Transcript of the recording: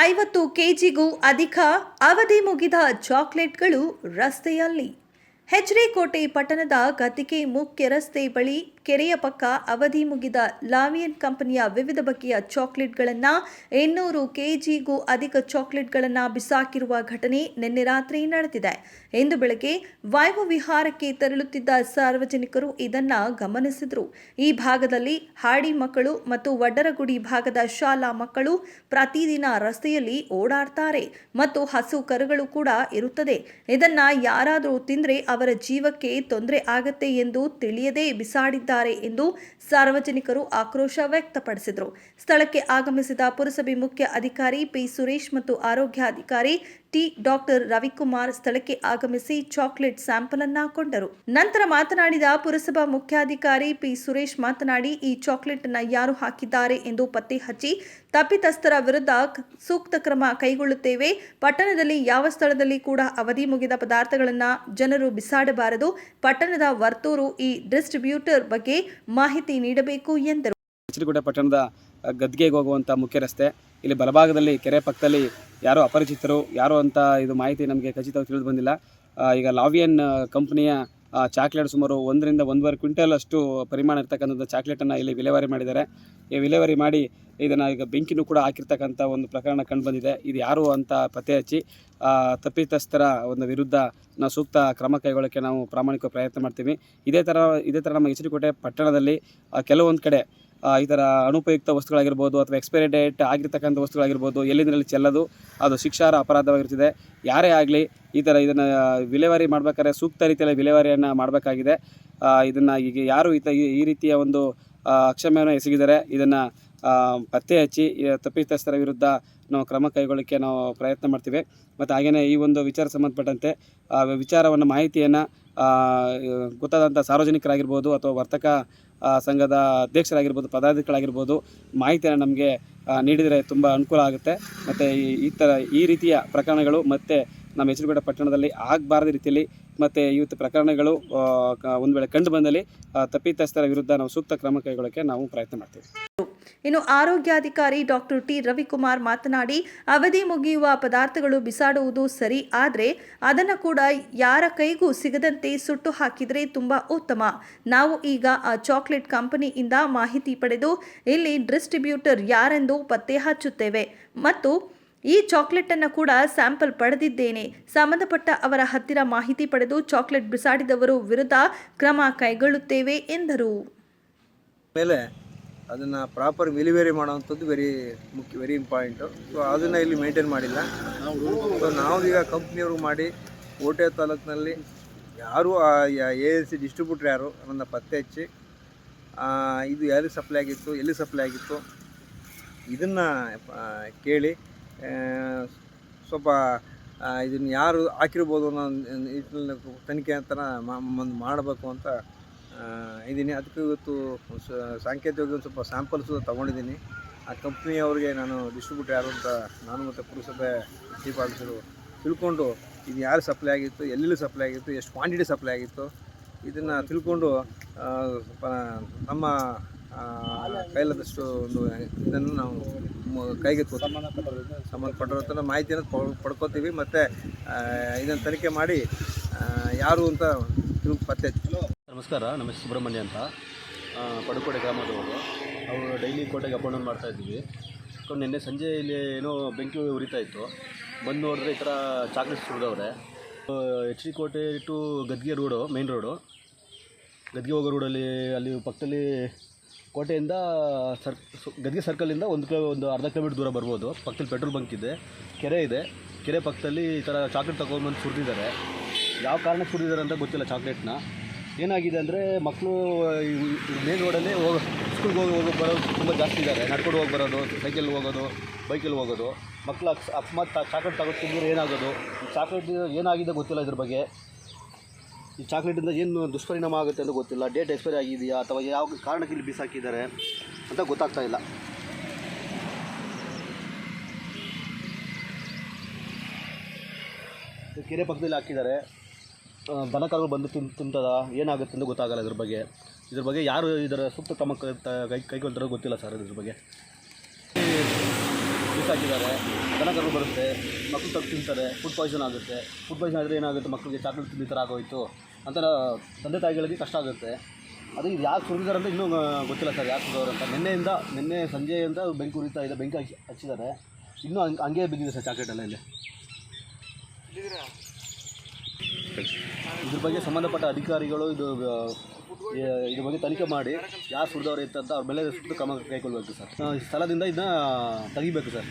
ಐವತ್ತು ಕೆಜಿಗೂ ಅಧಿಕ ಅವಧಿ ಮುಗಿದ ಚಾಕ್ಲೇಟ್ಗಳು ರಸ್ತೆಯಲ್ಲಿ. ಹೆಚ್ರಿಕೋಟೆ ಪಟ್ಟಣದ ಗತಿಗೆ ಮುಖ್ಯ ರಸ್ತೆ ಬಳಿ ಕೆರೆಯ ಪಕ್ಕ ಅವಧಿ ಮುಗಿದ ಲಾವಿಯನ್ ಕಂಪನಿಯ ವಿವಿಧ ಬಗೆಯ ಚಾಕ್ಲೇಟ್ಗಳನ್ನು ಇನ್ನೂರು ಕೆಜಿಗೂ ಅಧಿಕ ಚಾಕ್ಲೇಟ್ಗಳನ್ನು ಬಿಸಾಕಿರುವ ಘಟನೆ ನಿನ್ನೆ ರಾತ್ರಿ ನಡೆದಿದೆ. ಇಂದು ಬೆಳಗ್ಗೆ ವಾಯು ವಿಹಾರಕ್ಕೆ ತೆರಳುತ್ತಿದ್ದ ಸಾರ್ವಜನಿಕರು ಇದನ್ನ ಗಮನಿಸಿದರು. ಈ ಭಾಗದಲ್ಲಿ ಹಾಡಿ ಮಕ್ಕಳು ಮತ್ತು ವಡ್ಡರಗುಡಿ ಭಾಗದ ಶಾಲಾ ಮಕ್ಕಳು ಪ್ರತಿದಿನ ರಸ್ತೆಯಲ್ಲಿ ಓಡಾಡ್ತಾರೆ ಮತ್ತು ಹಸು ಕರುಗಳು ಕೂಡ ಇರುತ್ತದೆ. ಇದನ್ನ ಯಾರಾದರೂ ತಿಂದ್ರೆ ಅವರ ಜೀವಕ್ಕೆ ತೊಂದರೆ ಆಗತ್ತೆ ಎಂದು ತಿಳಿಯದೇ ಬಿಸಾಡಿದ್ದಾರೆ ಎಂದು ಸಾರ್ವಜನಿಕರು ಆಕ್ರೋಶ ವ್ಯಕ್ತಪಡಿಸಿದರು. ಸ್ಥಳಕ್ಕೆ ಆಗಮಿಸಿದ ಪುರಸಭೆ ಮುಖ್ಯ ಅಧಿಕಾರಿ ಪಿ ಸುರೇಶ್ ಮತ್ತು ಆರೋಗ್ಯಾಧಿಕಾರಿ ಟಿ ಡಾಕ್ಟರ್ ರವಿಕುಮಾರ್ ಸ್ಥಳಕ್ಕೆ ಆಗಮಿಸಿ ಚಾಕ್ಲೇಟ್ ಸ್ಯಾಂಪಲ್ ಅನ್ನ ಕೊಂಡರು ನಂತರ ಮಾತನಾಡಿದ ಪುರಸಭಾ ಮುಖ್ಯಾಧಿಕಾರಿ ಪಿ ಸುರೇಶ್ ಮಾತನಾಡಿ, ಈ ಚಾಕ್ಲೇಟ್ ಅನ್ನ ಯಾರು ಹಾಕಿದ್ದಾರೆ ಎಂದು ಪತ್ತೆ ಹಚ್ಚಿ, ತಪ್ಪಿತಸ್ಥರ ವಿರುದ್ಧ ಸೂಕ್ತ ಕ್ರಮ ಕೈಗೊಳ್ಳುತ್ತೇವೆ. ಪಟ್ಟಣದಲ್ಲಿ ಯಾವ ಸ್ಥಳದಲ್ಲಿ ಕೂಡ ಅವಧಿ ಮುಗಿದ ಪದಾರ್ಥಗಳನ್ನು ಜನರು ಬಿಸಾಡಬಾರದು. ಪಟ್ಟಣದ ವರ್ತೂರು ಈ ಡಿಸ್ಟ್ರಿಬ್ಯೂಟರ್ ಬಗ್ಗೆ ಮಾಹಿತಿ ನೀಡಬೇಕು ಎಂದರು. ಪಟ್ಟಣದ ಗದ್ಗೆಗೆ ಹೋಗುವಂತ ಮುಖ್ಯ ರಸ್ತೆ ಇಲ್ಲಿ ಬಲಭಾಗದಲ್ಲಿ, ಕೆರೆ ಪಕ್ಕದಲ್ಲಿ ಯಾರೋ ಅಪರಿಚಿತರು, ಯಾರೋ ಅಂತ ಇದು ಮಾಹಿತಿ ನಮಗೆ ಖಚಿತವಾಗಿ ತಿಳಿದು ಬಂದಿಲ್ಲ. ಈಗ ಲಾವಿಯನ್ ಕಂಪ್ನಿಯ ಚಾಕ್ಲೇಟ್ ಸುಮಾರು ಒಂದರಿಂದ ಒಂದೂವರೆ ಕ್ವಿಂಟಲ್ ಅಷ್ಟು ಪರಿಮಾಣ ಇರ್ತಕ್ಕಂಥದ್ದು ಚಾಕ್ಲೇಟನ್ನು ಇಲ್ಲಿ ವಿಲೇವಾರಿ ಮಾಡಿದ್ದಾರೆ. ಈ ವಿಲೇವಾರಿ ಮಾಡಿ ಇದನ್ನು ಈಗ ಬೆಂಕಿನೂ ಕೂಡ ಹಾಕಿರ್ತಕ್ಕಂಥ ಒಂದು ಪ್ರಕರಣ ಕಂಡುಬಂದಿದೆ ಇದು ಯಾರು ಅಂತ ಪತ್ತೆ ಹಚ್ಚಿ ತಪ್ಪಿತಸ್ಥರ ಒಂದು ವಿರುದ್ಧ ನಾವು ಸೂಕ್ತ ಕ್ರಮ ಕೈಗೊಳ್ಳೋಕ್ಕೆ ನಾವು ಪ್ರಾಮಾಣಿಕ ಪ್ರಯತ್ನ ಮಾಡ್ತೀವಿ. ಇದೇ ಥರ ಇದೇ ಥರ ನಮ್ಮ ಹೆಸರುಕೋಟೆ ಕೋಟೆ ಪಟ್ಟಣದಲ್ಲಿ ಕೆಲವೊಂದು ಕಡೆ ಈ ಥರ ಅನುಪಯುಕ್ತ ವಸ್ತುಗಳಾಗಿರ್ಬೋದು ಅಥವಾ ಎಕ್ಸ್ಪೈರಿ ಡೇಟ್ ಆಗಿರ್ತಕ್ಕಂಥ ವಸ್ತುಗಳಾಗಿರ್ಬೋದು ಎಲ್ಲಿಂದರಲ್ಲಿ ಚೆಲ್ಲೋದು, ಅದು ಶಿಕ್ಷಾರ ಅಪರಾಧವಾಗಿರ್ತದೆ ಯಾರೇ ಆಗಲಿ ಈ ಥರ ಇದನ್ನು ವಿಲೇವಾರಿ ಮಾಡಬೇಕಾದ್ರೆ ಸೂಕ್ತ ರೀತಿಯಲ್ಲಿ ವಿಲೇವಾರಿಯನ್ನು ಮಾಡಬೇಕಾಗಿದೆ. ಇದನ್ನು ಈಗ ಯಾರು ಈ ಈ- ರೀತಿಯ ಒಂದು ಅಕ್ಷಮ್ಯವನ್ನು ಎಸಗಿದ್ದಾರೆ ಇದನ್ನು ಪತ್ತೆ ಹಚ್ಚಿ ತಪ್ಪಿತಸ್ಥರ ವಿರುದ್ಧ ನಾವು ಕ್ರಮ ಕೈಗೊಳ್ಳೋಕ್ಕೆ ನಾವು ಪ್ರಯತ್ನ ಮಾಡ್ತೀವಿ. ಮತ್ತು ಹಾಗೆಯೇ ಈ ಒಂದು ವಿಚಾರ ಸಂಬಂಧಪಟ್ಟಂತೆ ವಿಚಾರವನ್ನು, ಮಾಹಿತಿಯನ್ನು ಗೊತ್ತಾದಂಥ ಸಾರ್ವಜನಿಕರಾಗಿರ್ಬೋದು ಅಥವಾ ವರ್ತಕ ಸಂಘದ ಅಧ್ಯಕ್ಷರಾಗಿರ್ಬೋದು, ಪದಾಧಿಕಾರಿಗಳಾಗಿರ್ಬೋದು, ಮಾಹಿತಿಯನ್ನು ನಮಗೆ ನೀಡಿದರೆ ತುಂಬ ಅನುಕೂಲ ಆಗುತ್ತೆ. ಮತ್ತು ಈ ಥರ ಈ ರೀತಿಯ ಪ್ರಕರಣಗಳು ಮತ್ತು ನಮ್ಮ ಹೆಸರುಗಡ ಪಟ್ಟಣದಲ್ಲಿ ಆಗಬಾರದ ರೀತಿಯಲ್ಲಿ ಮತ್ತು ಇವತ್ತು ಪ್ರಕರಣಗಳು ಒಂದು ವೇಳೆ ಕಂಡು ಬಂದಲ್ಲಿ ತಪ್ಪಿತಸ್ಥರ ವಿರುದ್ಧ ನಾವು ಸೂಕ್ತ ಕ್ರಮ ಕೈಗೊಳ್ಳೋಕ್ಕೆ ನಾವು ಪ್ರಯತ್ನ ಮಾಡ್ತೀವಿ. ಇನ್ನು ಆರೋಗ್ಯಾಧಿಕಾರಿ ಡಾಕ್ಟರ್ ಟಿ ರವಿಕುಮಾರ್ ಮಾತನಾಡಿ, ಅವಧಿ ಮುಗಿಯುವ ಪದಾರ್ಥಗಳು ಬಿಸಾಡುವುದು ಸರಿ, ಆದರೆ ಅದನ್ನು ಕೂಡ ಯಾರ ಕೈಗೂ ಸಿಗದಂತೆ ಸುಟ್ಟು ಹಾಕಿದರೆ ತುಂಬ ಉತ್ತಮ. ನಾವು ಈಗ ಆ ಚಾಕ್ಲೇಟ್ ಕಂಪನಿಯಿಂದ ಮಾಹಿತಿ ಪಡೆದು ಇಲ್ಲಿ ಡಿಸ್ಟ್ರಿಬ್ಯೂಟರ್ ಯಾರೆಂದು ಪತ್ತೆ ಹಚ್ಚುತ್ತೇವೆ. ಮತ್ತು ಈ ಚಾಕ್ಲೇಟನ್ನು ಕೂಡ ಸ್ಯಾಂಪಲ್ ಪಡೆದಿದ್ದೇನೆ. ಸಂಬಂಧಪಟ್ಟ ಅವರ ಹತ್ತಿರ ಮಾಹಿತಿ ಪಡೆದು ಚಾಕ್ಲೇಟ್ ಬಿಸಾಡಿದವರು ವಿರುದ್ಧ ಕ್ರಮ ಕೈಗೊಳ್ಳುತ್ತೇವೆ ಎಂದರು. ಅದನ್ನು ಪ್ರಾಪರ್ ಮಿಲಿವೇರಿ ಮಾಡೋವಂಥದ್ದು ವೆರಿ ಮುಖ್ಯ ವೆರಿ ಇಂಪಾರ್ಟೆಂಟು ಸೊ ಅದನ್ನು ಇಲ್ಲಿ ಮೇಂಟೈನ್ ಮಾಡಿಲ್ಲ. ಸೊ ನಾವು ಈಗ ಕಂಪ್ನಿಯವರು ಮಾಡಿ, ಕೋಟೆ ತಾಲೂಕಿನಲ್ಲಿ ಯಾರು ಎ ಎಲ್ ಸಿ ಡಿಸ್ಟ್ರಿಬ್ಯೂಟ್ರ್ ಯಾರು, ಅನ್ನೋದನ್ನ ಪತ್ತೆ ಹಚ್ಚಿ ಇದು ಯಾರಿಗೆ ಸಪ್ಲೈ ಆಗಿತ್ತು, ಎಲ್ಲಿ ಸಪ್ಲೈ ಆಗಿತ್ತು, ಇದನ್ನು ಕೇಳಿ ಸ್ವಲ್ಪ ಇದನ್ನು ಯಾರು ಹಾಕಿರ್ಬೋದು ಅನ್ನೋ ನಿಟ್ಟಿನಲ್ಲಿ ತನಿಖೆ ಅಂತ ಮಾಡಬೇಕು ಅಂತ ಇದ್ದೀನಿ. ಅದಕ್ಕೆ ಇವತ್ತು ಸಾಂಕೇತಿಕವಾಗಿ ಒಂದು ಸ್ವಲ್ಪ ಸ್ಯಾಂಪಲ್ಸು ತೊಗೊಂಡಿದ್ದೀನಿ. ಆ ಕಂಪ್ನಿಯವ್ರಿಗೆ ನಾನು ಡಿಸ್ಟ್ರಿಬ್ಯೂಟರ್ ಯಾರು ಅಂತ ನಾನು ಮತ್ತು ಪುರಸಭೆ ಚೀಫ್ ಆಫೀಸರು ತಿಳ್ಕೊಂಡು ಇದು ಯಾರು ಸಪ್ಲೈ ಆಗಿತ್ತು, ಎಲ್ಲೆಲ್ಲಿ ಸಪ್ಲೈ ಆಗಿತ್ತು, ಎಷ್ಟು ಕ್ವಾಂಟಿಟಿ ಸಪ್ಲೈ ಆಗಿತ್ತು ಇದನ್ನು ತಿಳ್ಕೊಂಡು ಸ್ವಲ್ಪ ನಮ್ಮ ಕೈಲಾದಷ್ಟು ಒಂದು ಇದನ್ನು ನಾವು ಕೈಗೆ ಸಂಬಂಧಪಟ್ಟಿರೋ ಮಾಹಿತಿಯನ್ನು ಪಡ್ಕೋತೀವಿ. ಮತ್ತು ಇದನ್ನು ತನಿಖೆ ಮಾಡಿ ಯಾರು ಅಂತ ತಿಳ್ಕೊ ಪತ್ತೆ ನಮಸ್ಕಾರ ನಮ್ಮ ಸುಬ್ರಹ್ಮಣ್ಯ ಅಂತ. ಪಡುಕೋಟೆ ಗ್ರಾಮದವರು. ಅವರು ಡೈಲಿ ಕೋಟೆಗೆ ಅಪ್ ಡೌನ್ ಮಾಡ್ತಾ ಇದ್ದೀವಿ. ಸೊ, ನಿನ್ನೆ ಸಂಜೆ ಇಲ್ಲಿ ಏನೋ ಬೆಂಕಿ ಉರಿತಾ ಇತ್ತು. ಬಂದು ನೋಡಿದ್ರೆ ಈ ಥರ ಚಾಕ್ಲೇಟ್ಸ್ ಸುರಿದವ್ರೆ H D Kote to ಗದ್ಗೆ road main road. ಗದ್ಗೆ ಹೋಗೋ ರೋಡಲ್ಲಿ, ಅಲ್ಲಿ ಪಕ್ಕದಲ್ಲಿ ಕೋಟೆಯಿಂದ ಸರ್ ಗದ್ಗೆ ಸರ್ಕಲಿಂದ ಒಂದು ಕಿಲೋ, ಒಂದು ಅರ್ಧ ಕಿಲೋಮೀಟ್ರ್ ದೂರ ಬರ್ಬೋದು. ಪಕ್ಕದಲ್ಲಿ ಪೆಟ್ರೋಲ್ ಬಂಕ್ ಇದೆ, ಕೆರೆ ಇದೆ. ಕೆರೆ ಪಕ್ಕದಲ್ಲಿ ಈ ಥರ ಚಾಕ್ಲೇಟ್ ತೊಗೊಂಬಂದು ಸುರಿದಿದ್ದಾರೆ. ಯಾವ ಕಾರಣಕ್ಕೆ ಸುರಿದಿದ್ದಾರೆ ಅಂತ ಗೊತ್ತಿಲ್ಲ ಚಾಕ್ಲೇಟ್ನ. ಏನಾಗಿದೆ ಅಂದರೆ ಮಕ್ಕಳು ಮೇನ್ ರೋಡಲ್ಲಿ ಹೋಗೋ ಸ್ಕೂಲ್ಗೆ ಹೋಗಿ ಹೋಗಿ ಬರೋದು ತುಂಬ ಜಾಸ್ತಿ ಇದ್ದಾರೆ ನಡ್ಕೊಂಡು ಹೋಗಿ ಬರೋದು ಸೈಕಲ್ ಹೋಗೋದು ಬೈಕಲ್ಲಿ ಹೋಗೋದು. ಮಕ್ಕಳು ಅಕ್ಸ್ ಅಕಸ್ಮಾತ್ ಚಾಕ್ಲೇಟ್ ತಗೋತಿದ್ರೆ ಏನಾಗೋದು? ಈ ಚಾಕ್ಲೇಟ್ ಏನಾಗಿದೆ ಗೊತ್ತಿಲ್ಲ ಇದ್ರ ಬಗ್ಗೆ. ಈ ಚಾಕ್ಲೇಟಿಂದ ಏನು ದುಷ್ಪರಿಣಾಮ ಆಗುತ್ತೆ ಅಂತ ಗೊತ್ತಿಲ್ಲ. ಡೇಟ್ ಎಕ್ಸ್ಪೈರಿ ಆಗಿದೆಯಾ? ಅಥವಾ ಯಾವ ಕಾರಣಕ್ಕೆ ಇಲ್ಲಿ ಬಿಸಾಕಿದ್ದಾರೆ ಅಂತ ಗೊತ್ತಾಗ್ತಾ ಇಲ್ಲ. ಕೆರೆ ಪಕ್ಕದಲ್ಲಿ ಹಾಕಿದ್ದಾರೆ. ಆ, ದನ ಕರುಗಳು ಬಂದು ತಿನ್ ತಿಂತದ? ಏನಾಗುತ್ತೆ ಅಂತ ಗೊತ್ತಾಗಲ್ಲ ಇದ್ರ ಬಗ್ಗೆ. ಇದ್ರ ಬಗ್ಗೆ ಯಾರು ಇದರ ಸುತ್ತ ಕ್ರಮ ಕೈ ಕೈ ಕೈಗೊಳ್ತಾರೋ ಗೊತ್ತಿಲ್ಲ ಸರ್ ಇದ್ರ ಬಗ್ಗೆ. ಹಾಕಿದ್ದಾರೆ ದನ ಕರು ಬರುತ್ತೆ ಮಕ್ಕಳು ತಪ್ಪು ತಿಂತಾರೆ ಫುಡ್ ಪಾಯ್ಸನ್ ಆಗುತ್ತೆ. ಫುಡ್ ಪಾಯ್ಸನ್ ಆದರೆ ಏನಾಗುತ್ತೆ? ಮಕ್ಕಳಿಗೆ ಚಾಕ್ಲೇಟ್ ತಿಂದ ಥರ ಆಗೋಯಿತು. ಅಂತ ತಂದೆ ತಾಯಿಗಳಿಗೆ ಕಷ್ಟ ಆಗುತ್ತೆ. ಅದು ಇದು ಯಾಕೆ ಸುರಿದಾರೆ ಅಂತ ಇನ್ನೂ ಗೊತ್ತಿಲ್ಲ ಸರ್ ಯಾಕೆ ಸುರಿದವರು ಅಂತ. ನಿನ್ನೆಯಿಂದ ನಿನ್ನೆ ಸಂಜೆಯಿಂದ ಬೆಂಕಿ ಉರಿತಾ ಇದೆ ಬೆಂಕಿ ಹಚ್ಚಿ ಹಚ್ಚಿದ್ದಾರೆ. ಇನ್ನೂ ಹಂಗೆ ಹಂಗೆ ಬಿದ್ದಿದೆ ಸರ್ ಚಾಕ್ಲೇಟ್ ಎಲ್ಲ ಇಲ್ಲಿ. ಇದ್ರ ಬಗ್ಗೆ ಸಂಬಂಧಪಟ್ಟ ಅಧಿಕಾರಿಗಳು ಇದು ಇದ್ರ ಬಗ್ಗೆ ತನಿಖೆ ಮಾಡಿ ಯಾರು ಸುರಿದವ್ರು ಇತ್ತಂತ ಅವ್ರ ಮೇಲೆ ಸುತ್ತ ಕ್ರಮ ಕೈಗೊಳ್ಳಬೇಕು ಸರ್? ಸ್ಥಳದಿಂದ ಇದನ್ನ ತೆಗಿಬೇಕು ಸರ್.